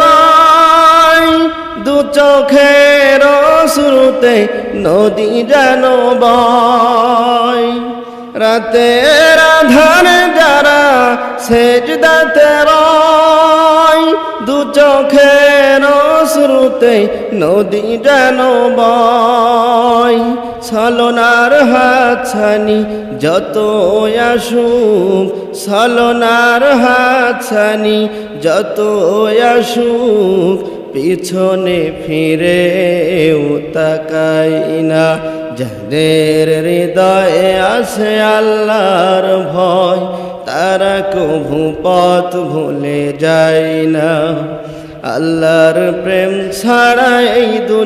রায় দু চোখের শুরুতে নদী যেন বয়। রাতের আধারে যারা সেজদাতে রায়, দু চোখের শুরুতে নদী যেন বয়। ছলনার হাতছানি যত আসুক, ছলনার হাতছানি যত আসুক, পিছনে ফিরে তাকাই না। যাদের হৃদয়ে আছে আল্লাহর ভয়, তারা কভু পথ ভুলে যায় না। আল্লাহর প্রেম ছাড়া এই দুনিয়ায়